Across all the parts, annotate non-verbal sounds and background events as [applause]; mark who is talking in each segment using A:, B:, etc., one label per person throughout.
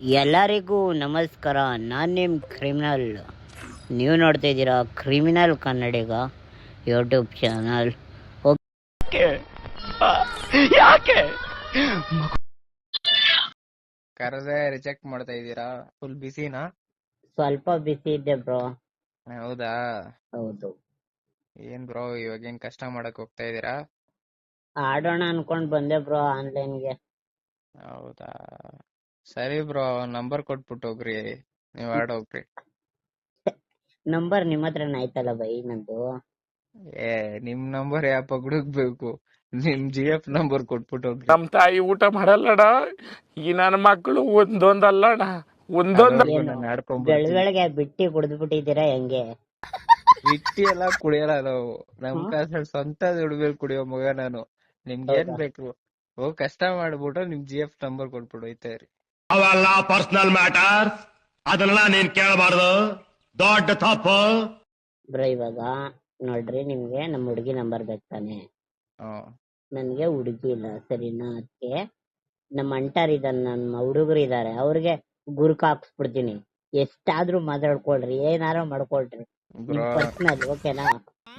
A: ಎಲ್ಲರಿಗೂ ನಮಸ್ಕಾರ. ನಾನು ನಿಮ್ಮ ಕ್ರಿಮಿನಲ್. ನೀವು ನೋಡ್ತಾ ಇದ್ದೀರಾ ಕ್ರಿಮಿನಲ್ ಕನ್ನಡಿಗ ಯೂಟ್ಯೂಬ್ ಚಾನಲ್.
B: ಕರೆದೆ ರಿಜೆಕ್ಟ್ ಮಾಡ್ತಾ ಇದ್ದೀರಾ? ಫುಲ್ ಬಿಸಿನಾ?
A: ಸ್ವಲ್ಪ ಬಿಸಿ ಇದ್ದೆ ಬ್ರೋ.
B: ಹೌದಾ?
A: ಹೌದು.
B: ಏನ್ ಬ್ರೋ ಇವಾಗ ಏನ್ ಕಷ್ಟ ಮಾಡಕ್ ಹೋಗ್ತಾ ಇದೀರಾ
A: ಆಡೋಣ ಅನ್ಕೊಂಡ್ ಬಂದೆ ಬ್ರೋ ಆನ್ಲೈನ್ಗೆ.
B: ಹೌದಾ? ಸರಿ ಬ್ರೋ ನಂಬರ್ ಕೊಟ್ಬಿಟ್ಟು ಹೋಗ್ರಿ. ನೀವ್ ಆಡ್ ಹೋಗ್ರಿ.
A: ನಂಬರ್ ನಿಮ್ಮ ಹತ್ರನೇ ಆಯ್ತಲ್ಲ ಬೈ ನಂದು?
B: ಏ ನಿಮ್ ನಂಬರ್ ಯಾಪ ಹುಡುಕ್ಬೇಕು? ನಿಮ್ ಜಿ ಎಫ್ ನಂಬರ್ ಕೊಟ್ಬಿಟ್ಟು ಹೋಗ್ರಿ.
C: ನಮ್ ತಾಯಿ ಊಟ ಮಾಡಲ್ಲಡ ಈ ನನ್ನ ಮಕ್ಕಳು ಒಂದೊಂದ್
B: ಅಲ್ಲ.
A: ಏನು?
B: ನಾನ್
A: ಬೆಳ ಬೆಳಗ್ಗೆ ಬಿಟ್ಟಿ ಕುಡ್ದು ಬಿಟ್ಟಿದ್ದೀರಾ ಹೆಂಗೆ?
B: ಬಿಟ್ಟಿ ಎಲ್ಲ ಕುಡಿಯಲ್ಲ ನಾವು. ನಮ್? ಕಾಸಲ್ಲಿ ಸ್ವಂತ ದುಡ್ಮೇಲೆ ಕುಡಿಯೋ ಮಗ ನಾನು. ನಿಮ್ಗೆ ಏನ್
A: ಹೌದಾ?
B: ಬೇಕು? ಹೋಗ್ ಕಷ್ಟ ಮಾಡ್ಬಿಟ್ಟು ನಿಮ್ ಜಿ ಎಫ್ ನಂಬರ್ ಕೊಟ್ಬಿಡು ಹೋಯ್ತಾ ಇರಿ
D: ಅವೆಲ್ಲ ಪರ್ಸನಲ್ ಮ್ಯಾಟರ್ ಅದನ್ನೆಲ್ಲ ನೀನ್ ಕೇಳಬಾರ್ದು. ದೊಡ್ಡ ತಪ್ಪು.
A: ಬ್ರೋ ಇವಾಗ ನೋಡ್ರಿ ನಿಮ್ಗೆ ನಮ್ಮ ಹುಡುಗಿ ನಂಬರ್
B: ಬೇಕಾನೆ
A: ನನ್ಗೆ ಹುಡುಗಿ ಇಲ್ಲ ಸರಿನಾ? ಅದಕ್ಕೆ ನಮ್ಮ ಅಂಟಾರ್ ಇದಾರೆ ನಮ್ಮ ಹುಡುಗರು ಇದಾರೆ. ಅವ್ರಿಗೆ ಗುರುಕ ಹಾಕ್ಸ್ಬಿಡ್ತೀನಿ. ಎಷ್ಟಾದ್ರೂ ಮಾತಾಡ್ಕೊಳ್ರಿ ಏನಾರು ಮಾಡ್ಕೊಳ್ರಿ.
B: ಬ್ರೋ.
A: ಪರ್ಸನಲ್ ಓಕೆನಾ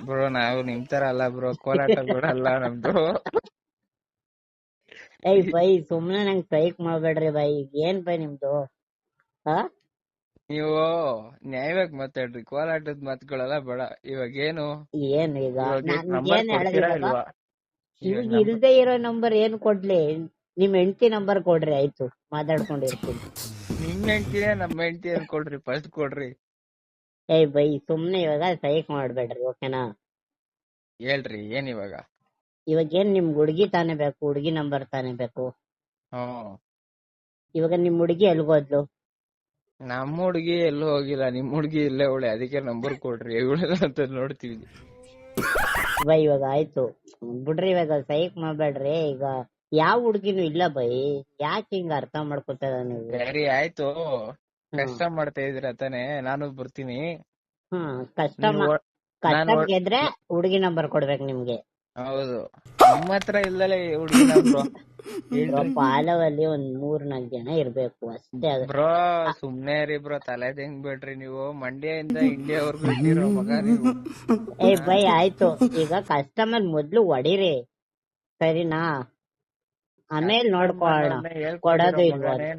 B: ಬ್ರೋ ನಾವು ನಿಮ್ ತರ ಅಲ್ಲ ಬ್ರೋ. ಕೋಲಾಟ ಬಿಡಲ್ಲ ನಮ್ದು. [laughs]
A: ಏಯ್ ಬೈ ಸುಮ್ನೆ ನಂಗ್ ಸ್ಟ್ರೈಕ್ ಮಾಡ್ಬೇಡ್ರಿ ಬೈ ಏನ್ ಬೈ ನಿಮ್ದು? ಹಾ
B: ನೀವು ನ್ಯಾಯವಾಗಿ ಮಾತಾಡ್ರಿ ಕೋಲಾಟದ ಮಾತುಗಳೆಲ್ಲ ಬೇಡ. ಇವಾಗ ಏನು?
A: ಏನ್ ಈಗ?
B: ಇವಾಗ
A: ಇಲ್ದೆ ಇರೋ ನಂಬರ್ ಏನ್ ಕೊಡ್ಲಿ? ನಿಮ್ ಹೆಂಡತಿ ನಂಬರ್ ಕೊಡ್ರಿ ಆಯ್ತು. ಮಾತಾಡ್ಕೊಂಡಿರ್ತೀನಿ.
B: ನಿಮ್ ಹೆಂಡತಿನೇ ನಮ್ ಹೆಂಡತಿ ಏನ್ ಕೊಡ್ರಿ ಫಸ್ಟ್ ಕೊಡ್ರಿ.
A: ಏಯ್ ಬೈ ಸುಮ್ನೆ ಇವಾಗ ಸ್ಟ್ರೈಕ್ ಮಾಡ್ಬೇಡ್ರಿ ಓಕೆನಾ
B: ಹೇಳ್ರಿ ಏನ್ ಇವಾಗ?
A: ಇವಾಗ ಏನ್ ನಿಮ್ ಹುಡುಗಿ ತಾನೇ ಬೇಕು ಹುಡುಗಿ ನಂಬರ್ ತಾನೇ ಬೇಕು? ಇವಾಗ ನಿಮ್ ಹುಡುಗಿ ಎಲ್ಗೋದ್ಲು
B: ನಮ್ಮ ಹುಡುಗಿ ಎಲ್ಲೂ ಹೋಗಿಲ್ಲ ನಿಮ್ ಹುಡುಗಿ ಇಲ್ಲೇ ಅವಳೆ ಅದಕ್ಕೆ ನಂಬರ್ ಕೊಡ್ರಿ ಇವಳೆಲ್ಲ ಅಂತ ನೋಡ್ತೀವಿ.
A: ಬೈ ಇವಾಗ ಆಯ್ತು. ಬಿಡ್ರಿ ಇವಾಗ ಸೈಕ್ ಮಾಡ್ಬೇಡ್ರಿ ಈಗ ಯಾವ ಹುಡುಗಿನೂ ಇಲ್ಲ ಬೈ ಯಾಕೆ ಹಿಂಗ ಅರ್ಥ ಮಾಡ್ಕೊತಾ ನೀವು?
B: ಸರಿ ಆಯ್ತು. ಕಷ್ಟ ಮಾಡ್ತಾ ಇದ್ರ ತಾನೇ ನಾನು ಬರ್ತೀನಿ.
A: ಹ್ಮ್ ಕಷ್ಟ ಕಷ್ಟ ಗೆದ್ರೆ ಹುಡುಗಿ ನಂಬರ್ ಕೊಡ್ಬೇಕು ನಿಮ್ಗೆ.
B: ಹೌದು. ನಮ್ಮತ್ರ ಹತ್ರ ಬ್ರೋ.
A: ಪಾಲವಲ್ಲಿ ಒಂದ್ ಮೂರ್ ನಾಲ್ಕ್ ಜನ ಇರ್ಬೇಕು ಅಷ್ಟೇ
B: ಬ್ರೋ ಸುಮ್ನೆ ರೀ ಬ್ರೋ ತಲೆ ಹೆಂಗ್ ಬಿಡ್ರಿ ನೀವು? ಮಂಡ್ಯದಿಂದ [laughs] ಇಂಡಿಯಾವರೆಗೂ ಇಟ್ಟಿರೋ ಮಗ ನೀವು?
A: ಏ ಬೈ ಆಯ್ತು. ಈಗ ಕಸ್ಟಮರ್ ಮೊದ್ಲು ಹೊಡಿರಿ ಸರಿನಾ? ಆಮೇಲೆ ನೋಡ್ಕೊಳ್ಳೋಣ. ಕೊಡೋದು?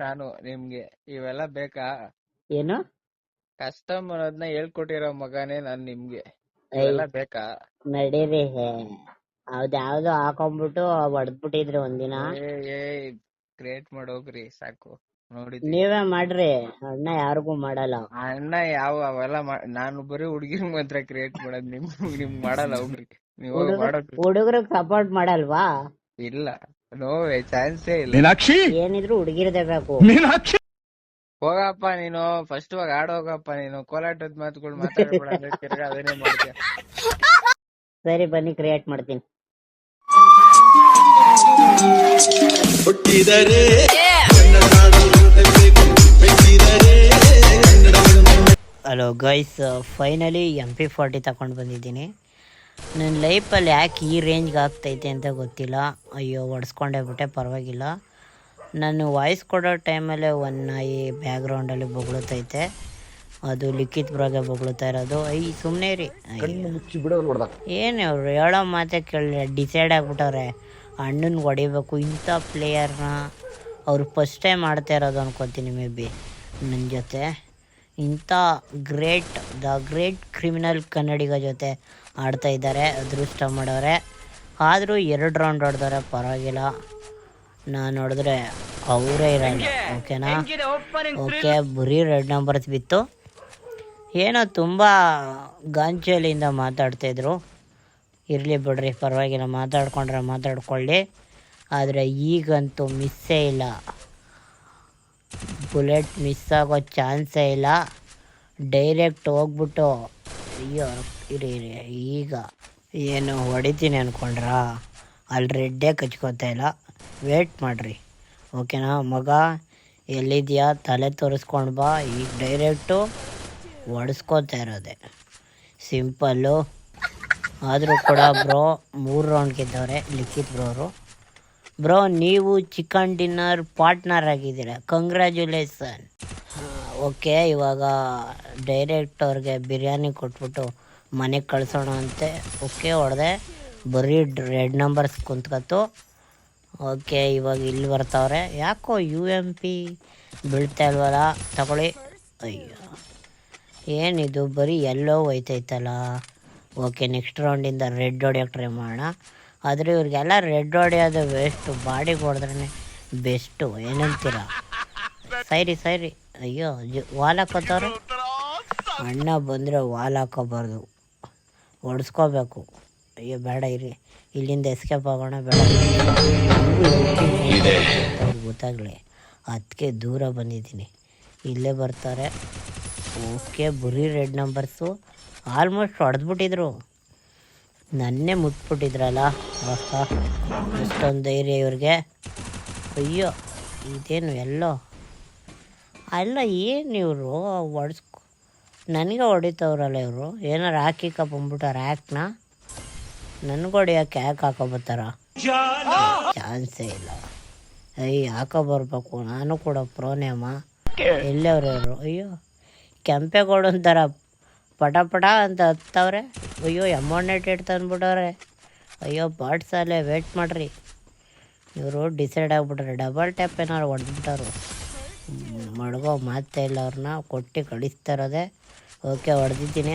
B: ನಾನು ನಿಮ್ಗೆ. ಇವೆಲ್ಲ ಬೇಕಾ?
A: ಏನು?
B: ಕಸ್ಟಮರ್ ಅದನ್ನ ಹೇಳ್ಕೊಟ್ಟಿರೋ ಮಗನೇ ನಾನ್ ನಿಮ್ಗೆ. ಬೇಕಾ?
A: ನಡೀರಿ ಹೌದ್ ಯಾವ್ದೋ ಹಾಕೊಂಡ್ಬಿಟ್ಟು ಹೊಡೆದ್ಬಿಟ್ಟಿದ್ರಿ ಒಂದಿನ.
B: ಕ್ರಿಯೇಟ್ ಮಾಡೋಗ್ರಿ ಸಾಕು. ನೋಡಿದ್ವಿ
A: ನೀವೇ ಮಾಡ್ರಿ ಅಣ್ಣ ಯಾರಿಗೂ ಮಾಡಲ್ಲ.
B: ಅಣ್ಣ ಯಾವ ಅವೆಲ್ಲ ನಾನು ಬರೀ ಹುಡುಗಿರ್ ಮಾತ್ರ ಕ್ರಿಯೇಟ್ ಮಾಡೋದ್ ನಿಮ್ ನಿಮ್ ಮಾಡಲ್ಲ ಹೋಗ್ರಿ. ನೀವು
A: ಹುಡುಗರಿಗೆ ಸಪೋರ್ಟ್ ಮಾಡಲ್ವಾ?
B: ಇಲ್ಲ. ನೋ ಚಾನ್ಸೇ ಇಲ್ಲ.
D: ಮೀನಾಕ್ಷಿ!
A: ಏನಿದ್ರು ಹುಡುಗಿರದೇ ಬೇಕು
D: ಮೀನಾಕ್ಷಿ!
B: ಹೋಗಪ್ಪ ನೀನು ಫಸ್ಟ್ ಹೋಗಿ ಆಡ್ ಹೋಗಪ್ಪ ನೀನು. ಕೋಲಾಟದ ಮಾತುಗಳು ಮಾತಾಡ್ಬೇಡ ತಿರ್ಗಾ ಅದನ್ನೇ ಮಾಡ್ತೀಯ.
A: ಸರಿ ಬನ್ನಿ ಕ್ರಿಯೇಟ್ ಮಾಡ್ತೀನಿ. Hello guys finally M P forty ತಗೊಂಡು ಬಂದಿದ್ದೀನಿ. ನನ್ನ ಲೈಫಲ್ಲಿ ಯಾಕೆ ಈ ರೇಂಜ್ಗೆ ಆಗ್ತೈತೆ ಅಂತ ಗೊತ್ತಿಲ್ಲ. ಅಯ್ಯೋ ಹೊಡ್ಸ್ಕೊಂಡೇ ಬಿಟ್ಟೆ ಪರವಾಗಿಲ್ಲ. ನಾನು ವಾಯ್ಸ್ ಕೊಡೋ ಟೈಮಲ್ಲೇ ಒನ್ ನಾಯಿ ಬ್ಯಾಕ್ಗ್ರೌಂಡಲ್ಲಿ ಬೊಗಳುತ್ತೈತೆ. ಅದು ಲಿಖಿತ್ ಬ್ರಾಗೆ ಬೊಗಳುತ್ತಾ ಇರೋದು. ಐ ಸುಮ್ಮನೆ ರೀ ಏನು ಅವ್ರು ಹೇಳೋ ಮಾತೇ ಕೇಳಿ ಡಿಸೈಡ್ ಆಗ್ಬಿಟ್ಟವ್ರೆ. ಅಣ್ಣನ ಹೊಡಿಬೇಕು, ಇಂಥ ಪ್ಲೇಯರ್ನ ಅವ್ರು ಫಸ್ಟ್ ಟೈಮ್ ಆಡ್ತಾ ಇರೋದು ಅನ್ಕೊತೀನಿ ಮೇ ಬಿ ನನ್ನ ಜೊತೆ. ಇಂಥ great the great criminal Kannadiga ಜೊತೆ ಆಡ್ತಾ ಇದ್ದಾರೆ, ಅದೃಷ್ಟ ಮಾಡೋರೆ. ಆದರೂ ಎರಡು ರೌಂಡ್ ಹೊಡೆದವ್ರೆ ಪರವಾಗಿಲ್ಲ. ನಾನು ನೋಡಿದ್ರೆ ಅವರೇ ಇರಲ್ಲ, ಓಕೆನಾ? ಓಕೆ, ಬರೀ ರೆಡ್ ನಂಬರ್ಸ್ ಬಿತ್ತು. ಏನೋ ತುಂಬ ಗಾಂಚಲಿಯಿಂದ ಮಾತಾಡ್ತಾಯಿದ್ರು ಇರಲಿ ಬಿಡ್ರಿ, ಪರವಾಗಿಲ್ಲ, ಮಾತಾಡ್ಕೊಂಡ್ರೆ ಮಾತಾಡ್ಕೊಳ್ಳಿ. ಆದರೆ ಈಗಂತೂ ಮಿಸ್ಸೇ ಇಲ್ಲ. ಬುಲೆಟ್ ಮಿಸ್ ಆಗೋ ಚಾನ್ಸೇ ಇಲ್ಲ. ಡೈರೆಕ್ಟ್ ಹೋಗ್ಬಿಟ್ಟು, ಅಯ್ಯೋ, ಇರಿ ಇರಿ, ಈಗ. ಏನು ಹೊಡಿತೀನಿ ಅಂದ್ಕೊಂಡ್ರಾ ಅಲ್ಲಿ ರೆಡ್ಡೇ ಕಚ್ಕೋತಾ ಇಲ್ಲ. ವೇಟ್ ಮಾಡಿರಿ. ಓಕೆನಾ ಮಗ, ಎಲ್ಲಿದೆಯಾ? ತಲೆ ತೋರಿಸ್ಕೊಂಡು ಬಾ. ಈಗ ಡೈರೆಕ್ಟು ಹೊಡೆಸ್ಕೋತಾ ಇರೋದೆ. ಸಿಂಪಲ್ಲು ಆದರೂ ಕೂಡ ಬ್ರೋ ಮೂರು ರೌಂಡ್ ಗೆದ್ದವ್ರೆ, ಲಿಖಿತ್ ಬ್ರೋರು. ಬ್ರೋ, ನೀವು ಚಿಕನ್ ಡಿನ್ನರ್ ಪಾರ್ಟ್ನರ್ ಆಗಿದ್ದೀರ ಕಂಗ್ರ್ಯಾಚುಲೇಷನ್ ಓಕೆ ಇವಾಗ ಡೈರೆಕ್ಟ್ ಅವ್ರಿಗೆ ಬಿರಿಯಾನಿ ಕೊಟ್ಬಿಟ್ಟು ಮನೆಗೆ ಕಳಿಸೋಣ ಅಂತೆ ಓಕೆ ಹೊಡೆದೆ. ಬರೀ ರೆಡ್ ನಂಬರ್ಸ್ ಕುಂತ್ಕತ್ತು. ಓಕೆ ಇವಾಗ ಇಲ್ಲಿ ಬರ್ತಾವ್ರೆ. ಯಾಕೋ ಯು ಎಂ ಪಿ ಬೀಳ್ತಾ ಇಲ್ವಲ್ಲ? ತಗೊಳ್ಳಿ. ಅಯ್ಯೋ. ಏನಿದು? ಬರೀ ಎಲ್ಲೋ ಹೋಯ್ತೈತಲ್ಲ. ಓಕೆ ನೆಕ್ಸ್ಟ್ ರೌಂಡಿಂದ ರೆಡ್ ಹೊಡಿಯೋಕೆ ಟ್ರೈ ಮಾಡೋಣ. ಆದರೆ ಇವ್ರಿಗೆಲ್ಲ ರೆಡ್ ಹೊಡೆಯೋದು ವೇಸ್ಟು ಬಾಡಿಗೆ ಹೊಡೆದ್ರೆ ಬೆಸ್ಟು ಏನಂತೀರ? ಸೈರಿ ಸೈರಿ. ಅಯ್ಯೋ ಜ ವಾಲ್ ಹಾಕೋತವ್ರೆ? ಅಣ್ಣ ಬಂದರೆ ವಾಲ್ ಹಾಕೋಬಾರ್ದು. ಹೊಡೆಸ್ಕೋಬೇಕು ಅಯ್ಯೋ ಬೇಡ ಇರಿ. ಇಲ್ಲಿಂದ ಎಸ್ಕೇಪ್ ಆಗೋಣ ಬೇಡ. ಅವ್ರಿಗೆ ಗೊತ್ತಾಗಲಿ. ಅದಕ್ಕೆ ದೂರ ಬಂದಿದ್ದೀನಿ. ಇಲ್ಲೇ ಬರ್ತಾರೆ. ಓಕೆ ಬರೀ ರೆಡ್ ನಂಬರ್ಸು ಆಲ್ಮೋಸ್ಟ್ ಹೊಡೆದ್ಬಿಟ್ಟಿದ್ರು. ನನ್ನೇ ಮುಟ್ಬಿಟ್ಟಿದ್ರಲ್ಲ? ಆಹಾ, ಎಷ್ಟೊಂದು ಧೈರ್ಯ ಇವ್ರಿಗೆ. ಅಯ್ಯೋ, ಇದೇನು ಎಲ್ಲೋ? ಅಲ್ಲ, ಏನು ಇವರು? ಹೊಡೆಸ್ಕೊ ನನಗೆ ಹೊಡಿತವ್ರಲ್ಲ ಇವರು. ಏನಾರು ಹಾಕಿ ಬಂದ್ಬಿಟ್ಟಾರ ಯಾಕನ ನನಗೆ ಹೊಡಿಯೋಕೆ ಯಾಕೆ ಹಾಕೊಬತ್ತಾರ? ಚಾನ್ಸೇ ಇಲ್ಲ. ಅಯ್ಯ ಹಾಕೋ ಬರಬೇಕು? ನಾನು ಕೂಡ ಪ್ರೋನೇಮ ಎಲ್ಲವ್ರು ಇವರು? ಅಯ್ಯೋ ಕೆಂಪೇಗೌಡ ಅಂತಾರ ಪಟ ಪಟ ಅಂತ ಹತ್ತವ್ರೆ. ಅಯ್ಯೋ ಎಮೋನೇಟೆಡ್ ತಂದ್ಬಿಟ್ಟವ್ರೆ. ಅಯ್ಯೋ ಬಾಟ್ಸಲ್ಲೇ ವೇಟ್ ಮಾಡ್ರಿ. ಇವರು ಡಿಸೈಡ್ ಆಗಿಬಿಟ್ರೆ ಡಬಲ್ ಟ್ಯಾಪ್ ಏನಾದ್ರು ಹೊಡೆದ್ಬಿಟ್ಟವ್ರು ಮಡ್ಗೋ, ಮಾತೇ ಇಲ್ಲ ಅವ್ರನ್ನ. ಕೊಟ್ಟು ಕಳಿಸ್ತಾ ಇರೋದೆ. ಓಕೆ, ಹೊಡೆದಿದ್ದೀನಿ.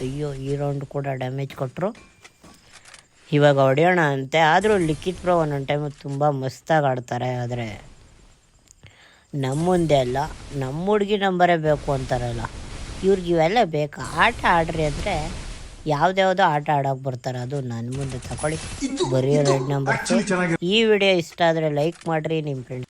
A: ಅಯ್ಯೋ, ಈ ರೌಂಡ್ ಕೂಡ ಡ್ಯಾಮೇಜ್ ಕೊಟ್ಟರು ಇವಾಗ ಹೊಡೆಯೋಣ ಅಂತೆ. ಆದರೂ ಲಿಖಿತ್ ಪ್ರೋ ಒಂದೊಂದು ಟೈಮು ತುಂಬ ಮಸ್ತಾಗಿ ಆಡ್ತಾರೆ ಆದರೆ. ನಮ್ಮ ಮುಂದೆ ಅಲ್ಲ. ನಮ್ಮ ಹುಡುಗಿ ನಂಬರೇ ಬೇಕು ಅಂತಾರಲ್ಲ. ಇವ್ರಿಗೆ ಇವೆಲ್ಲ ಬೇಕಾ? ಆಟ ಆಡ್ರಿ ಅಂದರೆ ಯಾವ್ದ್ಯಾವುದೋ ಆಟ ಆಡೋಕೆ ಬರ್ತಾರೆ. ಅದು ನನ್ನ ಮುಂದೆ ತಗೊಳ್ಳಿ. ಬರೀ ರೆಡ್ ನಂಬರ್ ಈ ವಿಡಿಯೋ ಇಷ್ಟ ಆದರೆ ಲೈಕ್ ಮಾಡಿರಿ ನಿಮ್ಮ ಫ್ರೆಂಡ್ಸ್